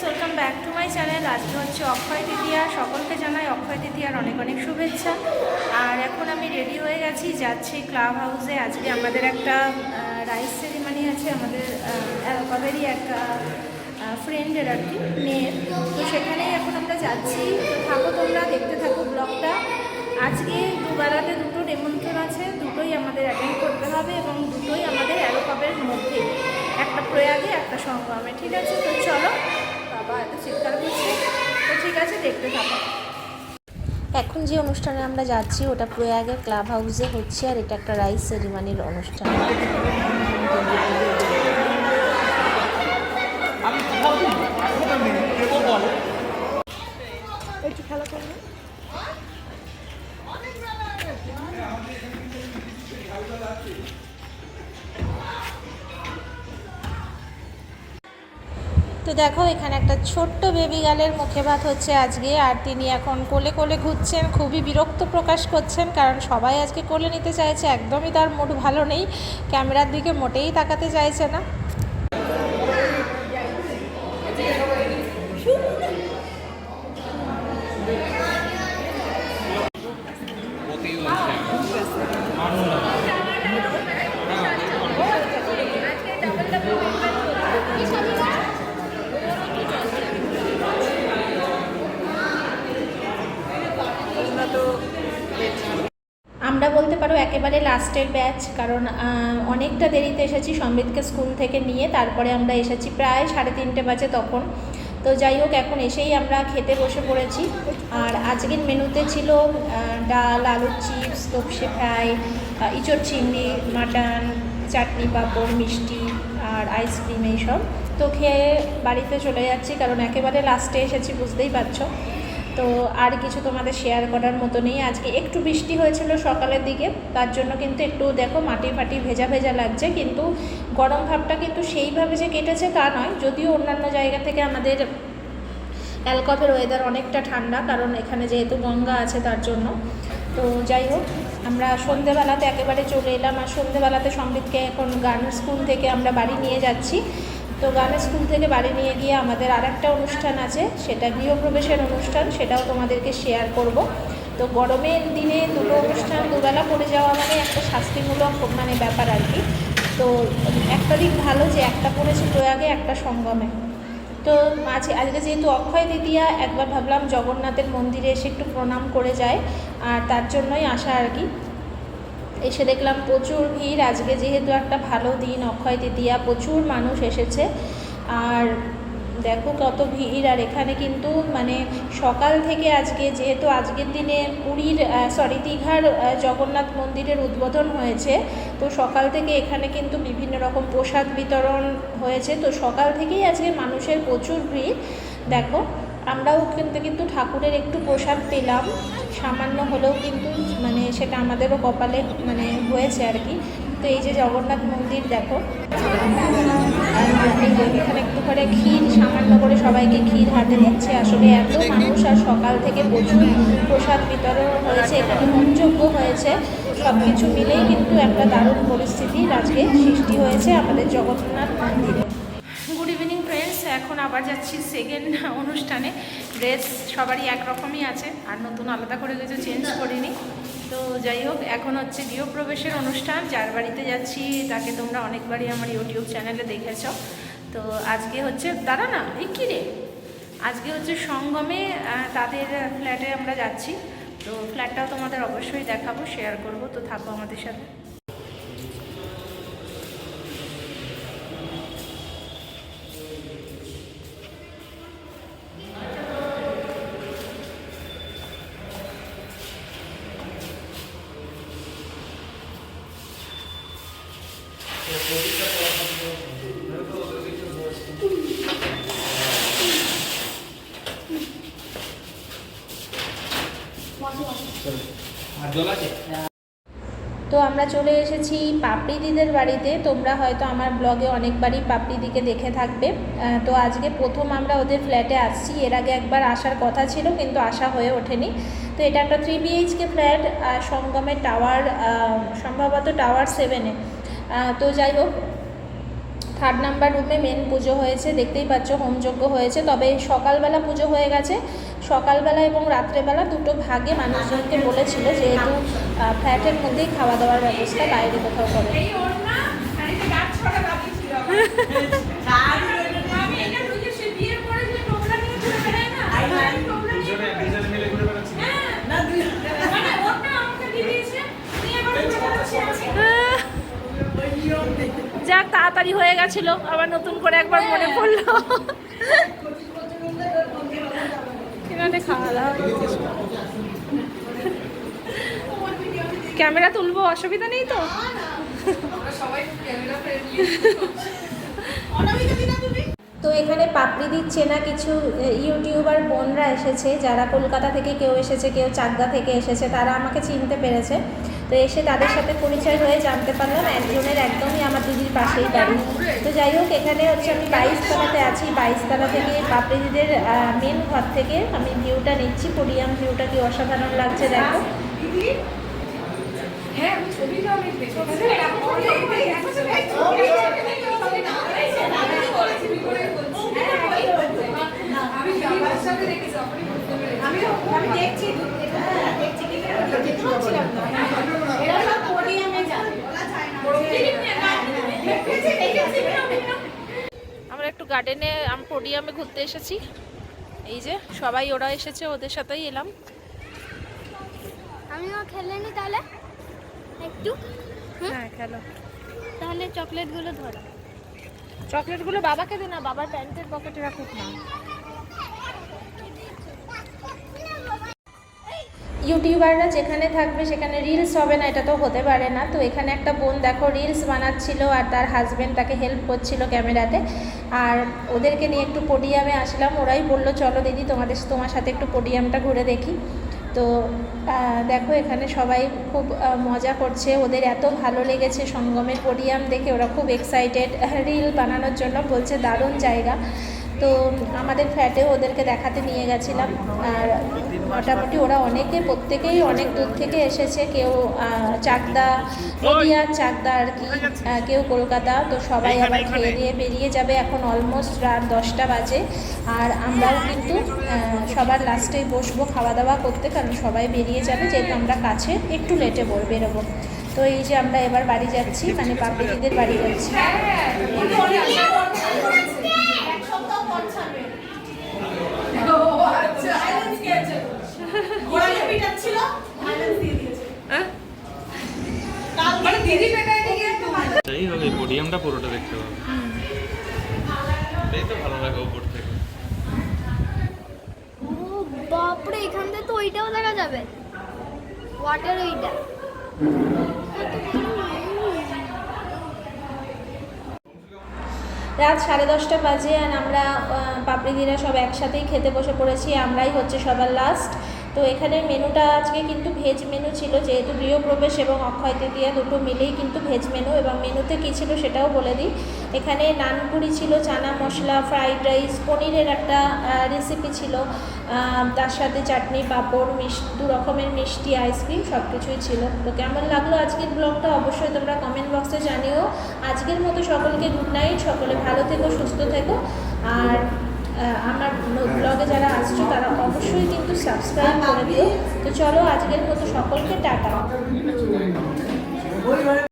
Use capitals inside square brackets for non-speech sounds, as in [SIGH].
Friends welcome back to my channel আজকে হচ্ছে অক্ষয় তৃতীয়া। সকলকে জানাই অক্ষয় তৃতীয়ার অনেক অনেক শুভেচ্ছা। আর এখন আমি রেডি হয়ে গেছি, যাচ্ছি ক্লাব হাউসে আজকে আমাদের একটা রাইস সেরিমানি আছে, আমাদের অ্যালকাবেরই একটা ফ্রেন্ডের আর কি মেয়ের তো সেখানেই এখন আমরা যাচ্ছি। থাকো তোমরা, দেখতে থাকো ব্লগটা আজকে দুবেলাতে দুটো নেমন্ত্রণ আছে। দুটোই আমাদের অ্যাটেন্ড করতে হবে এবং দুটোই আমাদের অ্যালোকাবের মধ্যে। একটা প্রয়াগে, একটা সংগ্রামে ঠিক আছে? তো চলো বাবা এত চিৎকার করছে তো ঠিক আছে দেখতে থাকো। এখন যে অনুষ্ঠানে আমরা যাচ্ছি ওটা প্রয়াগের ক্লাব হাউসে হচ্ছে আর এটা একটা রাইস সেরিমানির অনুষ্ঠান। আমি তো দেখো, এখানে একটা ছোট্ট বেবি গালের মুখে ভাত হচ্ছে আজকে, আর তিনি এখন কোলে কোলে ঘুরছেন, খুবই বিরক্ত প্রকাশ করছেন, কারণ সবাই আজকে কোলে নিতে চাইছে, একদমই তার মুড ভালো নেই, ক্যামেরার দিকে মোটেই তাকাতে চাইছে না আমরা একেবারে লাস্টের ব্যাচ, কারণ অনেকটা দেরিতে এসেছি সমৃদ্ধকে স্কুল থেকে নিয়ে, তারপরে আমরা এসেছি প্রায় সাড়ে তিনটে বাজে তখন। তো যাই হোক, এখন এসেই আমরা খেতে বসে পড়েছি। আর আজকের মেনুতে ছিল ডাল, আলুর চিপস তপসে ফ্রাই ইঁচড় চিংড়ি, মাটন, চাটনি, পাঁপড়, মিষ্টি আর আইসক্রিম এইসব। তো খেয়ে বাড়িতে চলে যাচ্ছি, কারণ একেবারে লাস্টে এসেছি, বুঝতেই পারছ। তো আর কিছু তোমাদের শেয়ার করার মতো নেই। আজকে একটু বৃষ্টি হয়েছিল সকালের দিকে, তার জন্য কিন্তু একটু দেখো মাটি ফাটি ভেজা ভেজা লাগছে, কিন্তু গরম ভাবটা কিন্তু সেইভাবে যে কেটেছে তা নয়। যদিও অন্যান্য জায়গা থেকে আমাদের অ্যালকপের ওয়েদার অনেকটা ঠান্ডা, কারণ এখানে যেহেতু গঙ্গা আছে তার জন্য। তো যাই হোক, আমরা সন্ধেবেলাতে একেবারে চলে এলাম। আর সন্ধেবেলাতে সমৃদ্ধকে এখন গানের স্কুল থেকে আমরা বাড়ি নিয়ে যাচ্ছি। তো গানের স্কুল থেকে বাড়ি নিয়ে গিয়ে আমাদের আরেকটা অনুষ্ঠান আছে, সেটা গৃহপ্রবেশের অনুষ্ঠান, সেটাও তোমাদেরকে শেয়ার করব। তো গরমের দিনে দুটো অনুষ্ঠান, দুবেলা পড়ে যাওয়া মানে একটা শাস্তিমূলক মানে ব্যাপার আর কি। তো একটা দিক ভালো যে একটা পড়েছে প্রয়াগে, একটা সঙ্গমে। তো মাঝে, আজকে যেহেতু অক্ষয় তৃতীয়া, একবার ভাবলাম জগন্নাথের মন্দিরে এসে একটু প্রণাম করে যায় আর তার জন্যই আসা আর কি। এসে দেখলাম প্রচুর ভিড়। আজকে যেহেতু একটা ভালো দিন, অক্ষয় তৃতীয়া, প্রচুর মানুষ এসেছে। আর দেখো কত ভিড়। আর এখানে কিন্তু মানে সকাল থেকে আজকে, যেহেতু আজকের দিনে পুরীর সরি দীঘার জগন্নাথ মন্দিরের উদ্বোধন হয়েছে, তো সকাল থেকে এখানে কিন্তু বিভিন্ন রকম প্রসাদ বিতরণ হয়েছে। তো সকাল থেকেই আজকে মানুষের প্রচুর ভিড়। দেখো আমরাও কিন্তু কিন্তু ঠাকুরের একটু প্রসাদ পেলাম। সামান্য হলেও কিন্তু মানে সেটা আমাদেরও কপালে মানে হয়েছে আর কি। তো এই যে জগন্নাথ মন্দির দেখো। এখানে একটু করে ক্ষীর সামান্য করে সবাইকে ক্ষীর হাতে দিচ্ছে। আসলে এত মানুষ আর সকাল থেকে প্রচুর প্রসাদ বিতরণ হয়েছে। এখানে হোমযজ্ঞ হয়েছে। সব কিছু মিলেই কিন্তু একটা দারুণ পরিস্থিতির আজকে সৃষ্টি হয়েছে আমাদের জগন্নাথ মন্দিরে। এখন আবার যাচ্ছি সেকেন্ড অনুষ্ঠানে। ড্রেস সবারই একরকমই আছে, আর নতুন আলাদা করে কিছু চেঞ্জ করিনি। তো যাই হোক, এখন হচ্ছে গৃহপ্রবেশের অনুষ্ঠান, যার বাড়িতে যাচ্ছি, তাকে তোমরা অনেকবারই আমার ইউটিউব চ্যানেলে দেখেছ। তো আজকে হচ্ছে, দাঁড়া না, এই কী রে? আজকে হচ্ছে সঙ্গমে তাদের ফ্ল্যাটে আমরা যাচ্ছি। তো ফ্ল্যাটটাও তোমাদের অবশ্যই দেখাবো শেয়ার করব, তো থাকো আমাদের সাথে। তো আমরা চলে এসেছি পাপড়ি দিদের বাড়িতে। তোমরা হয়তো আমার ব্লগে অনেকবারই পাপড়ি দিকে দেখে থাকবে। তো আজকে প্রথম আমরা ওদের ফ্ল্যাটে আসছি। এর আগে একবার আসার কথা ছিল, কিন্তু আসা হয়ে ওঠেনি। তো এটা একটা থ্রি বিএইচকে ফ্ল্যাট সঙ্গমের টাওয়ার সম্ভবত টাওয়ার সেভেনে তো যাই হোক থার্ড নাম্বার রুমে মেন পুজো হয়েছে। দেখতেই পাচ্ছ, হোমযজ্ঞ হয়েছে। তবে সকালবেলা পুজো হয়ে গেছে। সকালবেলা এবং রাত্রেবেলা দুটো ভাগে মানুষজনকে বলেছিল যেহেতু ফ্ল্যাটের মধ্যেই খাওয়া দাওয়ার ব্যবস্থা বাইরে কোথাও [LAUGHS] করে যাক তাড়াতাড়ি হয়ে গেছিল আবার নতুন করে একবার মনে পড়ল। [LAUGHS] খাওয়া দাওয়া ক্যামেরা তুলবো অসুবিধা নেই তো? তো এখানে পাপড়িদির চেনা কিছু ইউটিউবার বোনরা এসেছে যারা কলকাতা থেকে কেউ এসেছে কেউ চাকদা থেকে এসেছে তারা আমাকে চিনতে পেরেছে। তো এসে তাদের সাথে পরিচয় হয়ে জানতে পারলাম একজনের একদমই আমার দিদির পাশেই বাড়ি তো যাই হোক এখানে হচ্ছে আমি বাইশতলাতে আছি বাইশতলা থেকে পাপড়িদিদের মেন ঘর থেকে আমি ভিউটা নিচ্ছি পোডিয়াম ভিউটা কি অসাধারণ লাগছে দেখো আমরা একটু গার্ডেনে আমি পোডিয়ামে ঘুরতে এসেছি। এই যে সবাই ওরা এসেছে ওদের সাথেই এলাম। আমিও খেলে নি তাহলে? একটু? হ্যাঁ খেলো। তাহলে চকলেটগুলো ধরো। চকলেটগুলো বাবাকে দে না বাবার প্যান্টের পকেটে রাখুক না। ইউটিউবাররা যেখানে থাকবে সেখানে রিলস হবে না, এটা তো হতে পারে না। তো এখানে একটা বোন দেখো রিলস বানাচ্ছিল আর তার হাজবেন্ড তাকে হেল্প করছিল ক্যামেরাতে। আর ওদেরকে নিয়ে একটু পোডিয়ামে আসলাম, ওরাই বলল, চলো দিদি, তোমাদের তোমার সাথে একটু পোডিয়ামটা ঘুরে দেখি। তো দেখো এখানে সবাই খুব মজা করছে। ওদের এত ভালো লেগেছে সঙ্গমের পোডিয়াম দেখে। ওরা খুব এক্সাইটেড রিল বানানোর জন্য বলছে, দারুণ জায়গা। তো আমাদের ফ্ল্যাটে ওদেরকে দেখাতে নিয়ে গেছিলাম। আর মোটামুটি ওরা অনেকে প্রত্যেকেই অনেক দূর থেকে এসেছে। কেউ চাকদা নদিয়া চাকদা আর কি কেউ কলকাতা। তো সবাই আবার খেয়ে দিয়ে বেরিয়ে যাবে। এখন অলমোস্ট রাত দশটা বাজে। আর আমরাও কিন্তু সবার লাস্টেই বসবো খাওয়া দাওয়া করতে। কারণ সবাই বেরিয়ে যাবে। যেহেতু আমরা কাছে একটু লেটে বল বেরোবো তো এই যে আমরা এবার বাড়ি যাচ্ছি। মানে পাপড়িদিদের বাড়ি যাচ্ছি। হোক পুরোটা দেখতে পাবো? এই তো ভালো লাগে উপর থেকে। ও বাপরে এখান থেকে তো ওইটাও দেখা যাবে। ওয়াটার ওইটা রাত সাড়ে দশটা বাজে আর আমরা আহ, পাপড়িদিরা সব একসাথেই খেতে বসে পড়েছি। আমরাই হচ্ছে সবার লাস্ট তো এখানে মেনুটা আজকে কিন্তু ভেজ মেনু ছিল, যেহেতু গৃহপ্রবেশ এবং অক্ষয় তৃতীয়া দুটো মিলেই কিন্তু ভেজ মেনু এবং মেনুতে কী ছিল সেটাও বলে দিই। এখানে নানপুরি ছিল, চানা মশলা, ফ্রাইড রাইস, পনিরের একটা রেসিপি ছিল তার সাথে চাটনি, পাঁপড় মিষ্টি দু রকমের মিষ্টি আইসক্রিম সব কিছুই ছিল। তো কেমন লাগল আজকের ব্লগটা অবশ্যই তোমরা কমেন্ট বক্সে জানিও। আজকের মতো সকলকে গুড নাইট সকলে ভালো থেকো, সুস্থ থেকো। আর আমার ব্লগে যারা আসছো, তারা অবশ্যই কিন্তু সাবস্ক্রাইব করে দিও। তো চলো, আজকের মতো সকলকে টাটা।